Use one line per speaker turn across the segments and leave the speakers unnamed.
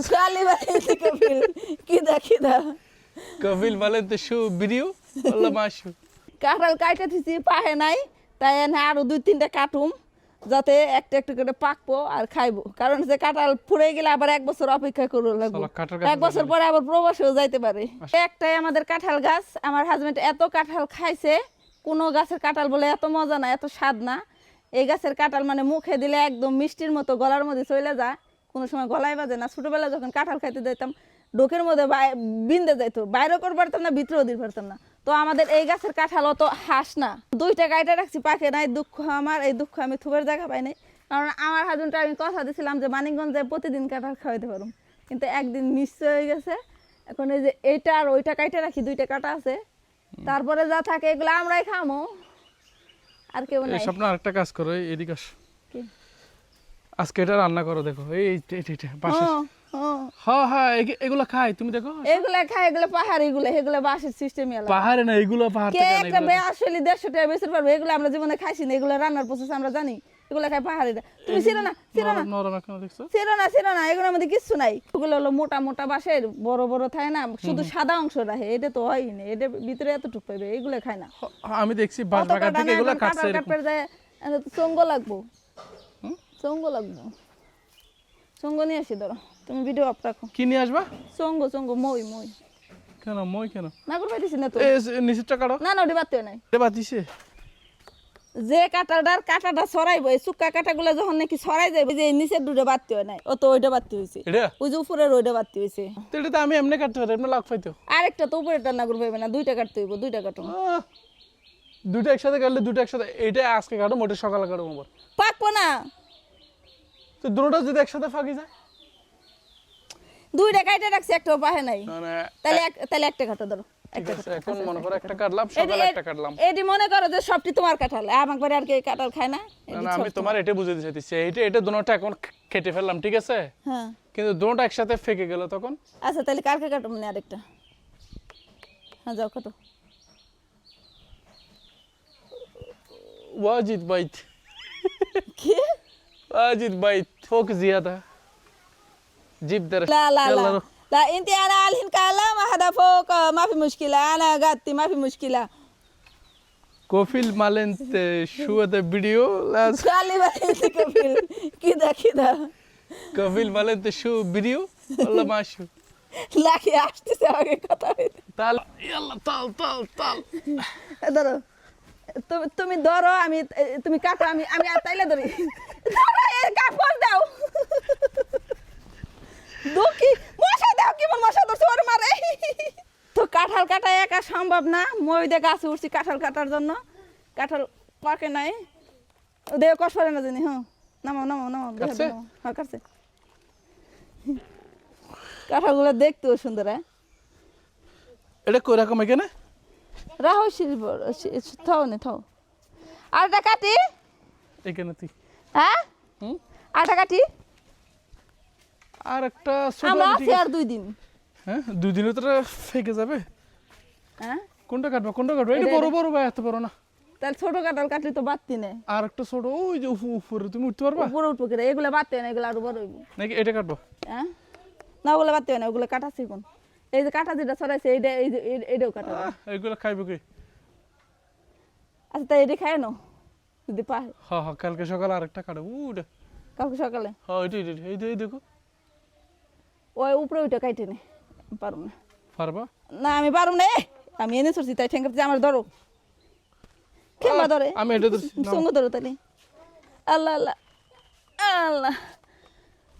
বাড়িতে কপিল।
বলেন তো শু ভিডিও? বললাম আসু
কাঁঠাল কাইটা থিছি পাহে নাই তাই এনে আরও দুই তিনটা কাটুম যাতে একটা একটা করে পাকবো আর খাইবো। কারণ যে কাঁঠাল ফুরে গেলে আবার এক বছর অপেক্ষা করে লাগবে। এক বছর পরে আবার প্রবাসেও যাইতে পারে। একটাই আমাদের কাঁঠাল গাছ আমার হাজবেন্ড এত কাঁঠাল খাইছে কোনো গাছের কাঁঠাল বলে এত মজা না এত স্বাদ না। এই গাছের কাঁঠাল মানে মুখে দিলে একদম মিষ্টির মতো গলার মধ্যে চলে যায়। কোনো সময় গলায় বাজে না। ছোটবেলা যখন কাঁঠাল খাইতে যাইতাম ডোকের মধ্যে বিন্দে যাইতো। বাইরেও করতে পারতাম না ভিতরেও দিতে পারতাম না। তো আমাদের এই গাছের কাঁঠাল অত হাস না। দুইটা গাইটা রাখছি পাকে নাই দুঃখ আমার এই দুঃখ আমি থুবের জায়গা পাই নাই। কারণ আমার হাজবেন্ডটা আমি কথা দিছিলাম যে মানিকগঞ্জে প্রতিদিন কাঁঠাল খাওয়াইতে পারুম। কিন্তু একদিন মিস হয়ে গেছে। এখন এই যে এইটা আর ওইটা কাইটে রাখি দুইটা কাটা আছে। তারপরে যা থাকে এগুলো আমরাই খামো। আর কেউ নাই।
স্বপ্ন আরেকটা কাজ করো এদিকে? আজকে এটা রান্না করো দেখো। এই এইটা, এইটা, এইটা পাশে
হ্যাঁ, হ্যাঁ।
হ্যাঁ হ্যাঁ এগুলো খাই তুমি দেখো।
এগুলা খায় এগুলো পাহাড় এগুলো এগুলো বাসের সিস্টেম
পাহাড়ে না এগুলো পাহাড়
কে একটা
এগুলো।
আসলে দেড়শো টাকা বেশি পারবে এগুলো আমরা জীবনে খাইছি না এগুলো রান্নার প্রসেস আমরা জানি। এগুলো খাই পাহাড়িরা তুমি ছিল না ছিল না?
নরম- নরম এখন দেখছ?
ছিল না ছিল না এগুলোর মধ্যে কিচ্ছু নাই। এগুলো হলো মোটা মোটা বাঁশের বড় বড় থাকে না শুধু সাদা অংশ রাখে এটা তো হয়ই না এটা ভিতরে এতটুকু পাইবে এগুলো খায় না।
আমি দেখছি বাগান থেকে কাটছে এরকম।
চঙ্গ লাগবো। চঙ্গ লাগবো। চঙ্গ নিয়ে আসি ধরো তুমি ভিডিও অফ রাখো।
কি নিয়ে আসবা?
চঙ্গ চঙ্গ মই মই।
কেন মই কেন?
না করে পাইতেছি না তো।
নিচেরটা কাটো
না না ওটি বাদ নাই।
এটা বাতিছে
যে কাটাটার কাটাটা সরাইবো এই শুক্কা কাটাগুলো যখন নাকি সরাই যাবে যে নিচের দুটো বাড়তে হয় নাই। ও তো ওইটা বাড়তে হয়েছে ওই যে উপরের ওইটা বাড়তে হয়েছে
এটা তো আমি এমনি কাটতে পারি এমনি লাগ পাইতো
আরেকটা তো উপরের টান্না করবে না দুইটা কাটতে হইব দুইটা কাটো।
দুটো একসাথে কাটলে দুটো একসাথে এটা আজকে কাটো ওটা সকালে কাটো আবার।
পাকবো না।
তো দুটোটা যদি একসাথে ফাঁকি যায়?
দুইটা রাখছি নাই।
মানে
তাহলে তাহলে একটা কাটো ধরো
এখন মনে করো একটা কাটলাম সকালে একটা কাটলাম।
মনে করো যে সবটি তোমার আমার আর কে খায় না
আমি তোমার এটা বুঝে এটা দুটোটা এখন কেটে ফেললাম ঠিক আছে?
হ্যাঁ।
কিন্তু দুটোটা একসাথে ফেকে গেল তখন?
আচ্ছা তাহলে কালকে কাটো মানে আরেকটা? হ্যাঁ যাও কাটো।
ওয়াজিদ
বাইট
واجد بايت فوق زيادة جيب درجة
لا لا لا
لا,
لا انت انا الحين كلا ما حدا فوق ما في مشكلة انا قعدتي ما في مشكلة
كوفيل مال انت شو هذا فيديو لا
خلي بالك كوفيل كده كده
কফিল বলেন তো শু ভিডিও বললাম
আসু লাখে আসতেছে আগে কথা
তাল ইয়াল্লা তাল তাল তাল
দাঁড়াও তুমি তুমি ধরো আমি তুমি কাটো আমি আমি আর তাইলে ধরি। কাপড় দাও। দুঃখী মশা দাও কেমন মশা ধরছে ওর মারে। তো কাঁঠাল কাটা একা সম্ভব না মই দিয়ে গাছে উঠছি কাঁঠাল কাটার জন্য। কাঁঠাল পাকে নাই। দেহ কষ্ট পারে না জানি হ্যাঁ। নামাও নামাও? নামাও। হ্যাঁ কাটছে। কাঁঠালগুলো দেখতেও সুন্দর হ্যাঁ।
এটা কই রকম এখানে
রাহো থাও নে থাও আরটা কাটি
এখানে তুই
হ্যাঁ আরটা কাটি
আর একটা
আমরা
আছি
আর দুই দিন।
হ্যাঁ দুই দিনে তো ফেকে যাবে।
হ্যাঁ?
কোনটা কাটবা কোনটা কাটবা? এটা বড় বড় ভাই এত বড় না?
তাহলে ছোট কাঁঠাল কাটলে তো বাড়তি নেই
আর একটা ছোট ওই যে উপরে তুমি উঠতে পারবা?
উপরে উঠবো কিনা এগুলো বাড়তে না এগুলো আরও বড় হইব।
নাকি এটা কাটবো?
হ্যাঁ? না ওগুলো বাড়তে না ওগুলো কাটাচ্ছি কোন এই যে কাটা যেটা ছড়াইছে এইটা এই যে এইটাও কাটা।
এগুলো খাইবো কি?
আচ্ছা তাই এটা খায় না যদি পায়।
হ্যাঁ হ্যাঁ কালকে সকালে আরেকটা কাটবো উঠে
কালকে সকালে?
হ্যাঁ এটা এটা এই এই দেখো।
ওই উপরে ওইটা কাইটে নে পারব না।
পারবা?
না আমি পারব না আমি এনে চড়ছি তাই ঠেঙ্গা আমার ধরো। খেমা ধরে।
আমি এটা ধরছি,
সঙ্গ ধরো তাহলে। আল্লাহ আল্লাহ আল্লাহ।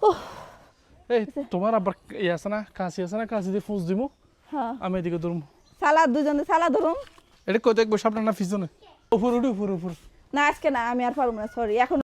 উহ,
এই তোমার আবার ই আছে না? কাশি আছে না? কাশি দিয়ে ফুঁস দিমু।
হ্যাঁ।
আমি এদিকে ধরুম।
সালা দুজনে সালা ধরুম।
এটা কোথায় দেখব? সামনে না পিছনে। উপর উঠে উপর উপর।
না আজকে না আমি আর পারব না সরি এখন